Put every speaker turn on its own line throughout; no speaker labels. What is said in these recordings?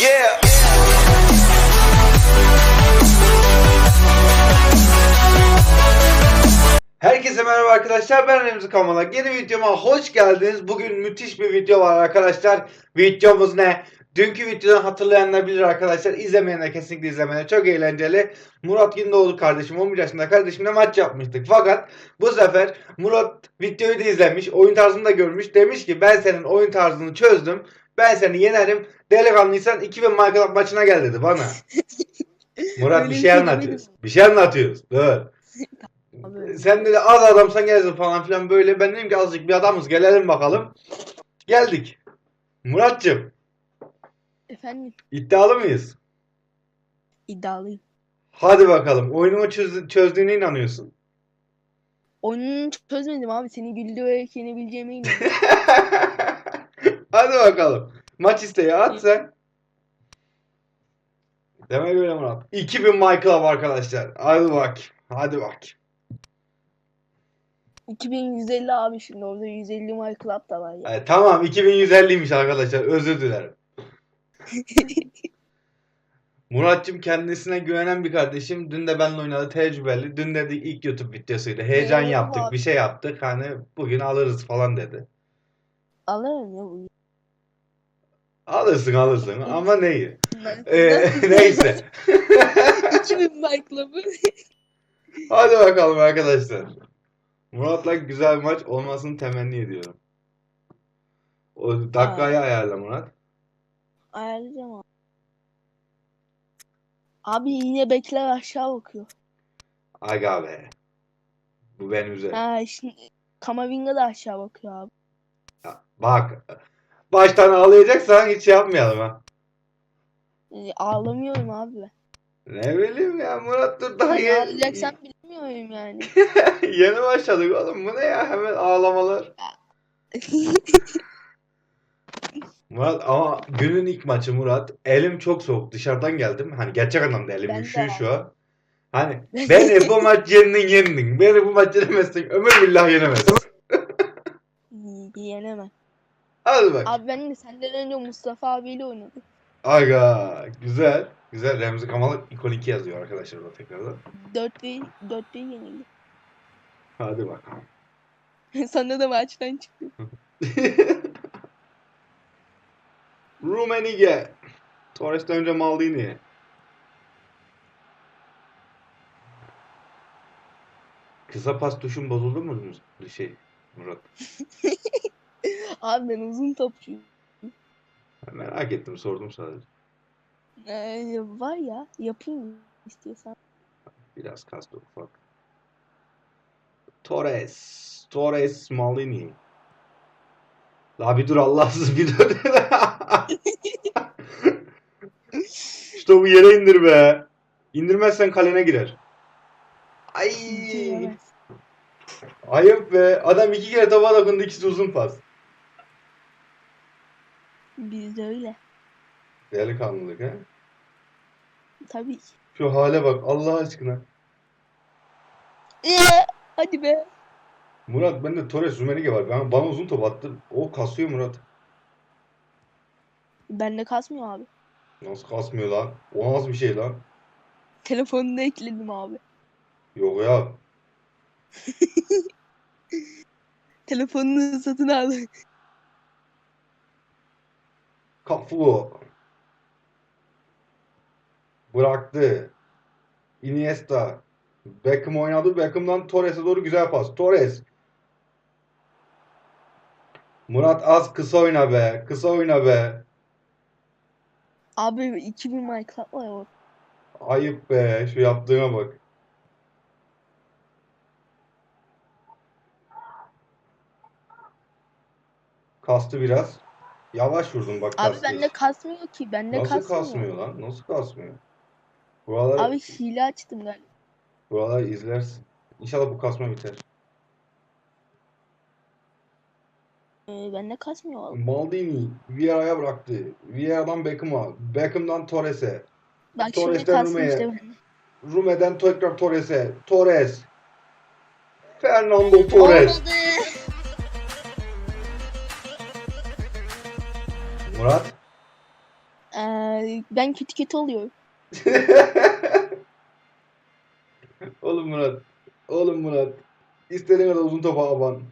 Yeah. Herkese merhaba arkadaşlar. Ben Remzi Kamalak. Yeni videoma hoş geldiniz. Bugün müthiş bir video var arkadaşlar. Videomuz ne? Dünkü videodan hatırlayanlar bilir arkadaşlar. İzlemeyenler kesinlikle izlemeli çok eğlenceli. Murat Gündoğdu kardeşim 11 yaşında kardeşimle maç yapmıştık. Fakat bu sefer Murat videoyu da izlemiş oyun tarzını da görmüş. Demiş ki ben senin oyun tarzını çözdüm ben seni yenerim delikanlıysan 2000 Minecraft maçına gel dedi bana Murat bir şey
şey
anlatıyoruz
demedim.
bir şey anlatıyoruz dur sen dedi az adamsan gelsin falan filan böyle. Ben dedim ki azıcık bir adamız gelelim bakalım. Geldik. Muratcığım
efendim
iddialı mıyız?
iddialıyım.
Hadi bakalım. Oyunumu çöz- çözdüğüne inanıyorsun.
Oyununu çözmedim abi. Seni güldürerek yenebileceğime inanıyorum.
Hadi bakalım. Maç isteği at sen. Demek öyle Murat. 2000 Michael arkadaşlar. Hadi bak. Hadi bak.
2150 abi şimdi orada 150 My Club da var ya.
E, tamam 2150'ymiş arkadaşlar. Özür dilerim. Muratcığım kendisine güvenen bir kardeşim. Dün de benimle oynadı tecrübeli. Dün dedi ilk YouTube videosuydu. Heyecan
Eyvah.
yaptık, bir şey yaptık. Hani bugün alırız falan dedi.
Alırım ya bu.
Alırsın alırsın ama neyi? Ee, neyse.
2000 My Club'ı.
Hadi bakalım arkadaşlar. Murat'la güzel bir maç olmasını temenni ediyorum. O dakikayı ayarla Murat.
Ayarlayacağım abi. Abi yine bekler aşağı bakıyor.
Aga be. Bu beni üzer.
Ha şimdi Kamavinga da aşağı bakıyor abi.
Ya, Bak. Baştan ağlayacaksan hiç yapmayalım ha.
Ee, ağlamıyorum abi ben.
Ne bileyim ya Murat dur daha yeni,
ağlayacaksan bilmiyorum yani.
yeni başladık oğlum. Bu ne ya hemen ağlamalar. Murat ama günün ilk maçı Murat. Elim çok soğuk. Dışarıdan geldim. Hani gerçek anlamda elim
Ben
üşüyor şu an. Hani beni bu maç yendin yendin. Beni bu maç yenemezsin. Ömür billah yenemezsin.
Yenemem.
Hadi bak.
Abi ben de senden önce Mustafa abiyle oynadım.
Aga güzel. Güzel. Remzi Kamal ikon 2 yazıyor arkadaşlar da tekrardan.
4'te 4'te yenildi.
Hadi bakalım.
Sonra da maçtan çıktı.
Rumenige. Torres'ten önce Maldini. Kısa pas tuşun bozuldu mu şey Murat?
Abi ben uzun topçuyum.
Merak ettim sordum sadece.
Ee, var ya yapayım istiyorsan.
Biraz kastı ufak. Torres. Torres Maldini. La bir dur Allahsız bir dur. işte bu yere indir be. İndirmezsen kalene girer. Ay. Ayıp be. Adam iki kere topa dokundu ikisi uzun pas.
Bizde öyle.
Delikanlılık ha.
Tabii ki.
Şu hale bak Allah aşkına.
Ee, hadi be.
Murat bende Torres Rumenige var. Ben, bana uzun top attı. O kasıyor Murat.
Bende kasmıyor abi.
Nasıl kasmıyor lan? O nasıl bir şey lan?
Telefonunu ekledim abi.
Yok ya.
Telefonunu satın al.
Cafu. Bıraktı. Iniesta. Beckham oynadı. Beckham'dan Torres'e doğru güzel pas. Torres. Murat az kısa oyna be. Kısa oyna be.
Abi 2000 My Club var orada.
Ayıp be. Şu yaptığına bak. Kastı biraz. Yavaş vurdum bak
Abi bende kasmıyor ki. Bende
Nasıl
kasmıyor.
kasmıyor lan? Nasıl kasmıyor? Buralar,
Abi hile açtım galiba.
buralar izlersin. İnşallah bu kasma biter.
Ee, bende kasmıyor vallahi.
Maldini Vieira'ya bıraktı. Vieira'dan Beckham'a. Beckham'dan Torres'e.
Bak şimdi
Torres'ten
kasmış
Rume'ye.
işte bende.
Rume'den tekrar Torres'e. Torres. Fernando Torres.
Olmadı.
Murat.
Ee, ben kötü kötü oluyorum.
Oğlum Murat. Oğlum Murat. İstediğin kadar uzun topa aban.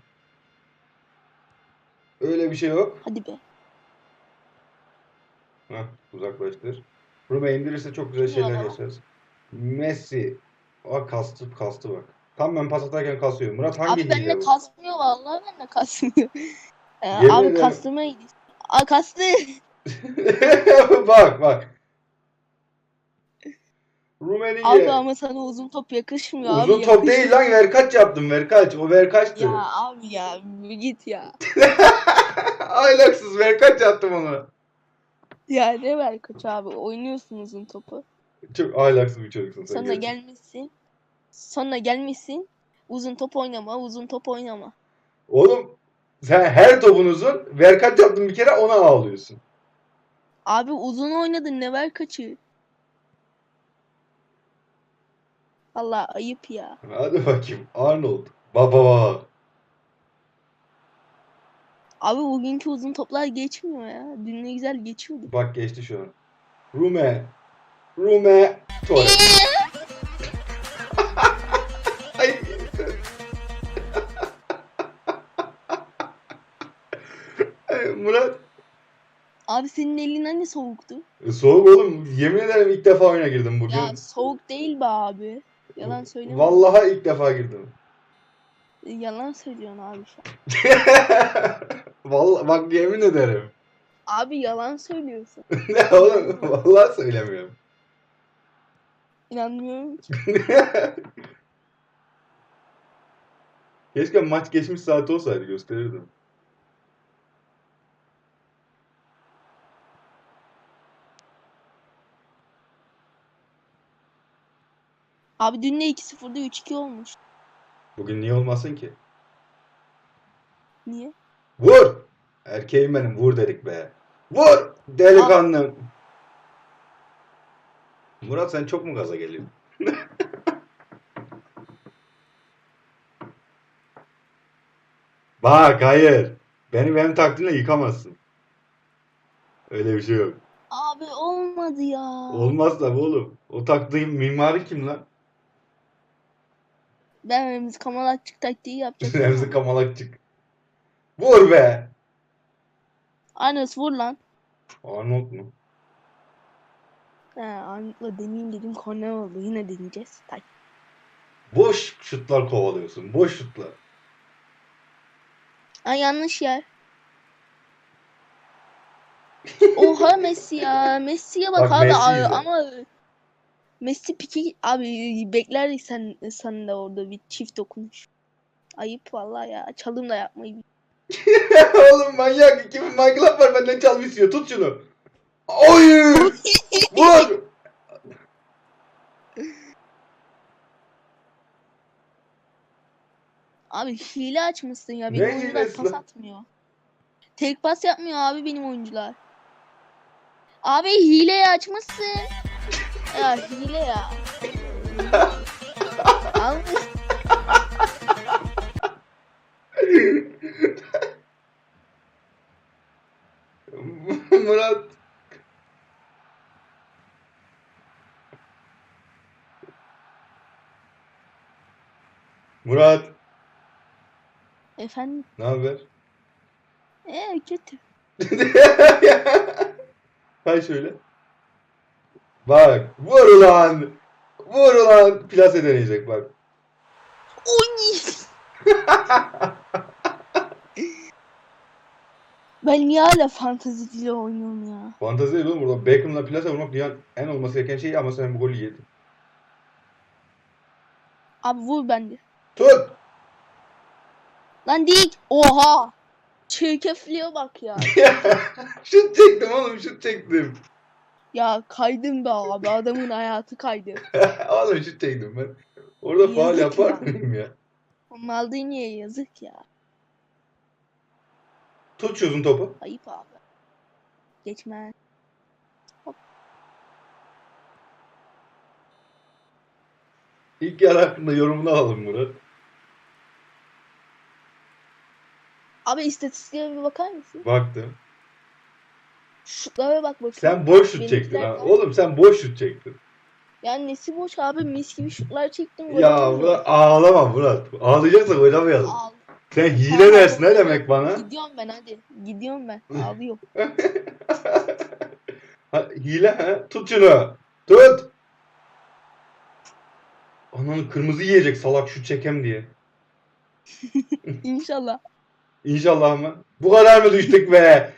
Öyle bir şey yok.
Hadi be.
Heh, uzaklaştır. Rume indirirse çok güzel şeyler
Ya.
yaşarız. Messi. Aa kastı kastı bak. Tam ben pas atarken kasıyor. Murat hangi
Abi
bu?
kasmıyor vallahi bende kasmıyor. Ee,
Yemin
abi
ederim.
gidiyor. Aa kastı.
bak bak. Rumeliye.
Abi ama sana uzun top yakışmıyor abi.
Uzun top
yakışmıyor.
değil lan ver kaç yaptım ver kaç. O ver kaçtı.
Ya abi ya git ya.
Aylaksız ver kaç yaptım onu.
Ya ne ver koç abi oynuyorsun uzun topu.
Çok ahlaksız bir çocuksun sen. Gerçekten.
gelmişsin. Sonra gelmişsin. Uzun top oynama, uzun top oynama.
Oğlum sen her topun uzun ver kaç yaptın bir kere ona ağlıyorsun.
Abi uzun oynadın ne ver kaçı? Allah ayıp ya.
Hadi bakayım Arnold. Baba baba.
Abi bugünkü uzun toplar geçmiyor ya. Dün ne güzel geçiyordu.
Bak geçti şu an. Rume. Rume. Torres.
Abi senin elin hani soğuktu?
e, Soğuk oğlum. Yemin ederim ilk defa oyuna girdim bugün.
Ya soğuk değil be abi. Yalan söyleme.
Vallahi ilk defa girdim.
Yalan söylüyorsun abi şu an.
Vallahi bak yemin ederim.
Abi yalan söylüyorsun.
Ne oğlum? Vallahi söylemiyorum.
İnanmıyorum ki.
Keşke maç geçmiş saati olsaydı gösterirdim.
Abi dün de 2-0'da 3-2 olmuş.
Bugün niye olmasın ki?
Niye?
Vur! Erkeğim benim vur dedik be. Vur! Delikanlım. Murat sen çok mu gaza geliyorsun? Bak hayır. Beni benim taktiğimle yıkamazsın. Öyle bir şey yok.
Abi olmadı ya.
Olmaz tabi oğlum. O taktiğin mimarı kim lan?
Ben Remzi Kamalatçık taktiği yapacak.
Remzi Kamalakçık. Vur be!
Arnold vur lan.
Arnold mu?
He Arnold'la deneyeyim dedim korner oldu. Yine deneyeceğiz. Tak.
Boş şutlar kovalıyorsun. Boş şutlar.
Ay yanlış yer. Oha Messi ya. Messi'ye bak,
Bak
abi
Messi
ama Messi piki abi beklerdik sen sen de orada bir çift dokunuş. Ayıp vallahi ya. Çalım da yapmayı.
Oğlum manyak. Kim Michael var benden çalma istiyor. Tut şunu. Oy! Vur!
Abi hile açmışsın ya.
Ne
Benim oyuncular
hilesi
pas
lan?
atmıyor. Tek pas yapmıyor abi benim oyuncular. Abi hile açmışsın. Ya hile ya. Almış.
Murat. Murat.
Efendim.
Ne haber?
Ee kötü.
Hay şöyle. Bak. Vur ulan. Vur ulan. Plase deneyecek bak.
Oy. Ben niye hala fantezi dili oynuyorum ya?
Fantezi değil oğlum burada Beckham'la plase vurmak dünyanın en olması gereken şey ama sen bu golü yedin.
Abi vur bende.
Tut.
Lan dik. Oha. Çirkefliğe bak ya.
şut çektim oğlum şut çektim.
Ya kaydım be abi. Adamın hayatı kaydı.
oğlum şut çektim ben. Orada faal
Yazık
yapar
ya.
mıyım ya?
Maldini'ye yazık ya.
Tut uzun topu.
Ayıp abi. Geçme.
İlk yarı hakkında yorumunu alalım Murat.
Abi istatistiklere bir bakar mısın?
Baktım.
Şutlara bak bakayım.
Sen boş şut çektin ha. Oğlum sen boş şut çektin.
Yani nesi boş abi mis gibi şutlar çektim.
Ya. Murat ağlama Murat. Ağlayacaksak oynamayalım.
Al.
Sen hile
Tamam,
dersin ne demek bana?
Gidiyorum ben hadi. Gidiyorum ben. Ağlıyorum.
Ha, hile ha? Tut şunu. Tut. Ananı kırmızı yiyecek salak şut çekem diye.
İnşallah.
İnşallah mı? Bu kadar mı düştük be?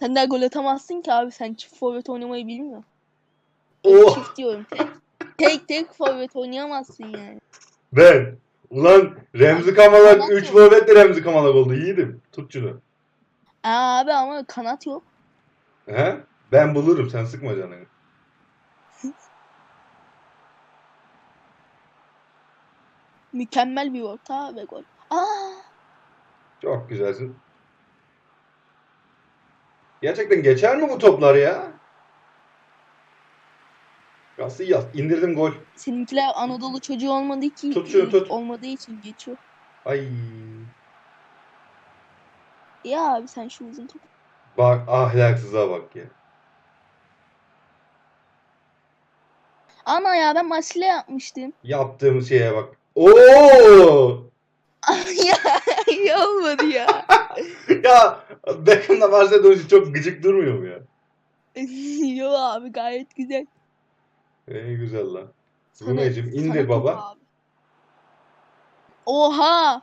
Sen daha gol atamazsın ki abi. Sen çift forvet oynamayı bilmiyorsun.
Oh
Çift diyorum. Tek, tek tek forvet oynayamazsın yani.
ben. Ulan Remzi Kamalak
Kanat
3
yok.
forvetle Remzi Kamalak oldu. Yiğidim. Tut şunu.
Aa, abi ama kanat yok.
He? Ben bulurum sen sıkma canını.
Mükemmel bir orta ve gol. Aa,
Çok güzelsin. Gerçekten geçer mi bu toplar ya? Nasıl yaz? İndirdim gol.
seninkiler Anadolu çocuğu olmadığı ki
Tut şunu, tut.
olmadığı için geçiyor.
Ay.
Ya abi sen şu uzun topu.
Bak ahlaksıza bak ya.
Ana ya ben Masile yapmıştım.
Yaptığım şeye bak. Oo!
ya iyi olmadı ya.
ya Beckham'la Marcelo dönüşü çok gıcık durmuyor mu ya?
Yo abi gayet güzel.
Ey güzel lan. Rumeyciğim indir baba.
abi. Oha!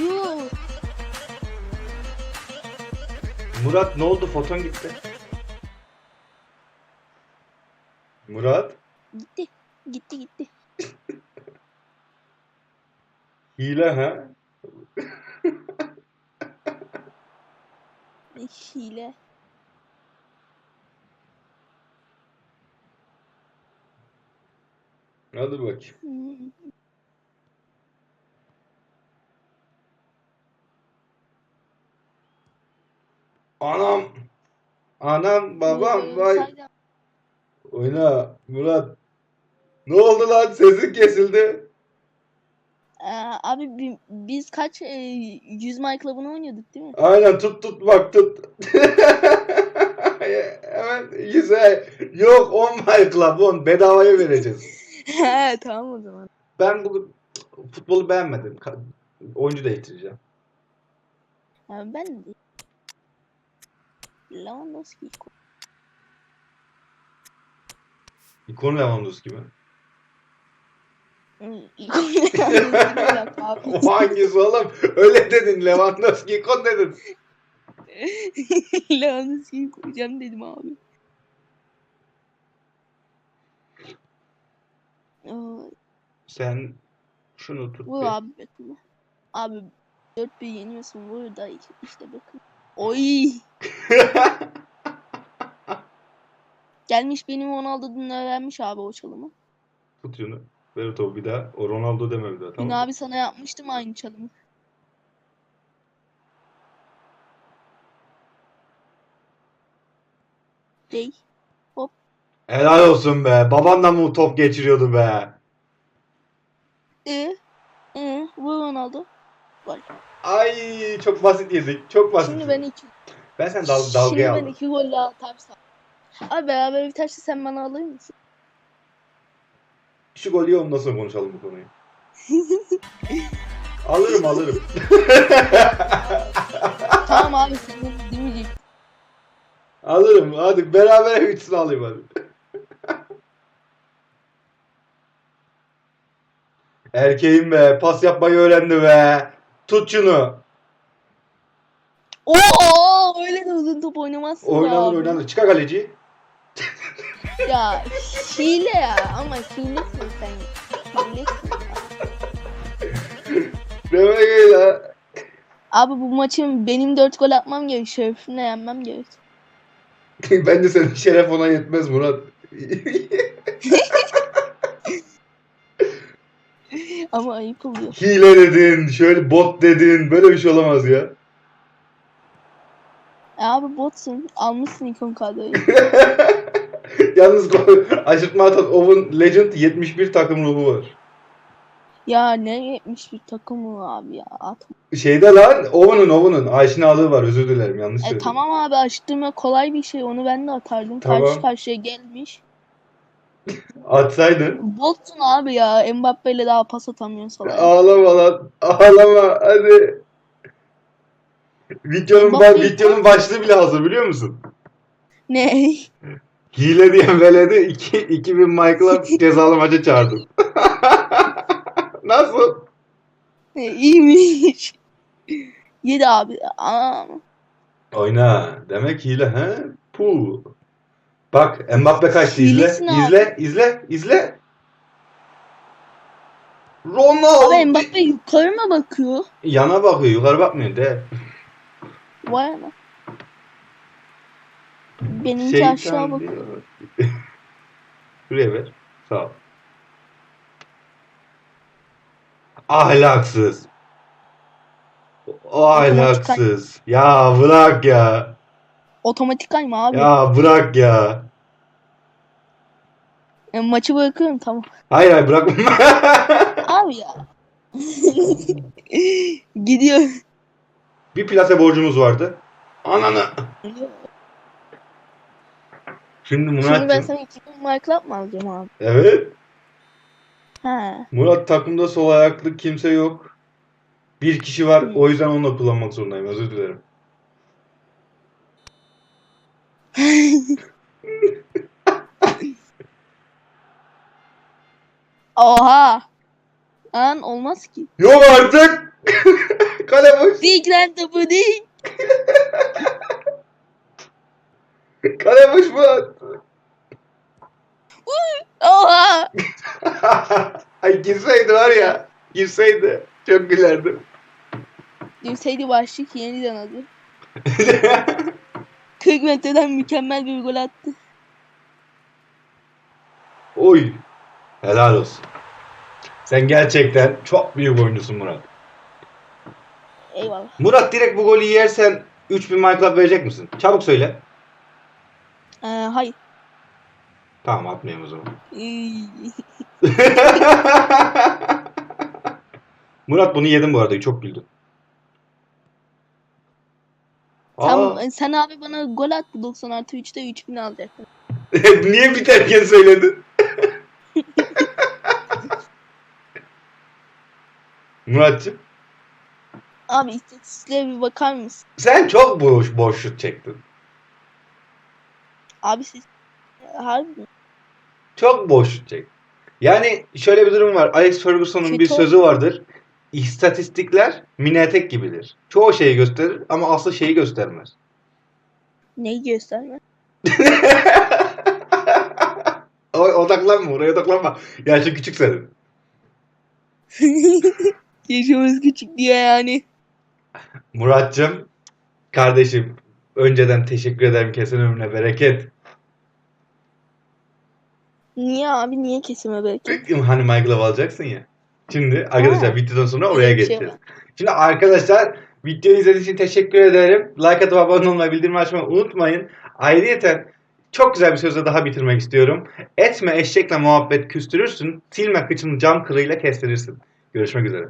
Yuh!
Murat ne oldu? Foton gitti. Murat
Gitti. Gitti gitti.
hile ha?
Hile.
Hadi bakayım. Anam. Anam babam vay. Oyna Murat. Ne oldu lan? Sesin kesildi.
Ee, abi bi- biz kaç e, 100 My Club'ını oynuyorduk değil mi?
Aynen tut tut bak tut. Hemen yüze. Yok 10 my club 10 bedavaya vereceğiz.
He tamam o zaman.
Ben bugün futbolu beğenmedim. Ka- Oyuncu değiştireceğim.
Yani ben de Lewandowski
İkon Lewandowski mi?
Hmm, ilk oynayan yok abi.
O hangisi oğlum? Öyle dedin Lewandowski ikon dedin.
Lewandowski'yi koyacağım dedim abi. Aa,
Sen şunu tut. Bir.
abi Beckham'ı. Abi 4-1 yeniyorsun vur da işte, Beckham. Oy! Gelmiş benim Ronaldo'dan öğrenmiş abi o çalımı.
tut şunu. Ver o topu bir daha. O Ronaldo deme bir daha
Dün
tamam mı?
abi sana yapmıştım aynı çalımı. Değil.
Helal olsun be. Babanla mı top geçiriyordu be?
Ee, ee, vur Ronaldo. Gol.
Ay çok basit yedik. Çok basit.
Şimdi ben iki,
Ben sen dal
şimdi
dalgaya
ben
aldım.
iki gol daha atarsam. Abi beraber biterse sen bana alır mısın?
Şu golü ye, ondan sonra konuşalım bu konuyu. alırım alırım.
tamam abi senin demeyecek.
alırım. Hadi beraber bitsin alayım hadi. Erkeğim be. Pas yapmayı öğrendi be. Tut şunu.
Oo öyle de uzun top oynamazsın
Oynanır
abi.
oynanır. Çıkar kaleci.
Ya hile ya ama hilesin sen. Hilesin.
Demek öyle.
Abi bu maçın benim 4 gol atmam gerek. Şerefimle yenmem gerek.
Bence senin şeref ona yetmez Murat.
Ama ayıp oluyor.
Hile dedin, şöyle bot dedin. Böyle bir şey olamaz ya.
E abi botsun. Almışsın ikon kadroyu.
Yalnız aşırtma atan Owen Legend 71 takım ruhu var.
Ya ne yetmiş bir takımı abi ya. At.
Şeyde lan Owen'un Owen'un aşinalığı var özür dilerim yanlış
E,
söyledim.
tamam abi açtırma kolay bir şey. Onu ben de atardım.
Tamam.
Karşı karşıya gelmiş.
Atsaydın.
Boltsun abi ya. Mbappe'yle daha pas atamıyorsun salaya.
Ağlama lan ağlama hadi. Videonun,
Mbappe-
ba- videonun başlığı bile hazır biliyor musun?
Ne?
Hile diyen veledi 2 2000 Michael'a cezalı maça çağırdım. Nasıl?
E, İyiymiş. Yedi abi. Aa.
Oyna. Demek hile he? Puh. Bak Mbappe kaçtı izle.
Hilesin abi.
İzle, izle, izle. Ronaldo.
Abi Mbappe yukarı mı bakıyor?
Yana bakıyor, yukarı bakmıyor de.
Vay ana. Benimki
Şeytan
aşağı bakıyor.
Şuraya ver. Sağ ol. Ahlaksız. O ahlaksız. Ya bırak ya.
Otomatik kayma abi.
Ya bırak ya.
E, maçı bırakıyorum tamam.
Hayır hayır bırakma.
Abi ya. Gidiyor.
Bir plase borcumuz vardı. Ananı. Şimdi
Şimdi ben sana 2000 mark club mı alacağım abi?
Evet.
He.
Murat takımda sol ayaklı kimse yok. Bir kişi var. O yüzden onunla kullanmak zorundayım. Özür dilerim.
Oha. An olmaz ki.
Yok artık. Kale boş.
Dik lan topu.
Boş Murat.
Oha.
Ay girseydi var ya. Girseydi. Çok gülerdim.
Dimseydi başlık yeniden adı. 40 metreden mükemmel bir gol attı.
Oy. Helal olsun. Sen gerçekten çok büyük oyuncusun Murat.
Eyvallah.
Murat direkt bu golü yersen 3000 My Club verecek misin? Çabuk söyle.
Ee, hayır.
Tamam atmayayım o zaman. Murat bunu yedim bu arada. Çok güldüm. Aa,
Sen, sen abi bana gol attı 90 artı 3'te 3000 alacaktın.
Niye biterken söyledin? Muratcığım
Abi istatistiklere bir bakar mısın?
sen çok boş boş şut çektin.
Abi siz harbi mi?
Çok boş. Yani şöyle bir durum var. Alex Ferguson'un bir sözü vardır. İstatistikler mini etek gibidir. Çoğu şeyi gösterir ama asıl şeyi göstermez.
Neyi gösterme?
O- odaklanma oraya odaklanma. Yaşın küçük senin.
Yaşımız küçük diye yani.
Muratcığım, kardeşim önceden teşekkür ederim. Kesin ömrüne bereket.
Niye abi niye kesime belki?
Hani Michael'ı alacaksın ya. Şimdi arkadaşlar
Ha.
videodan sonra oraya
şey
geçeceğiz. Şimdi arkadaşlar videoyu izlediğiniz için teşekkür ederim. Like atıp abone olmayı, bildirim açmayı unutmayın. Ayrıca çok güzel bir sözle daha bitirmek istiyorum. Etme eşekle muhabbet küstürürsün, silme kıçını cam kırığıyla kestirirsin. Görüşmek üzere.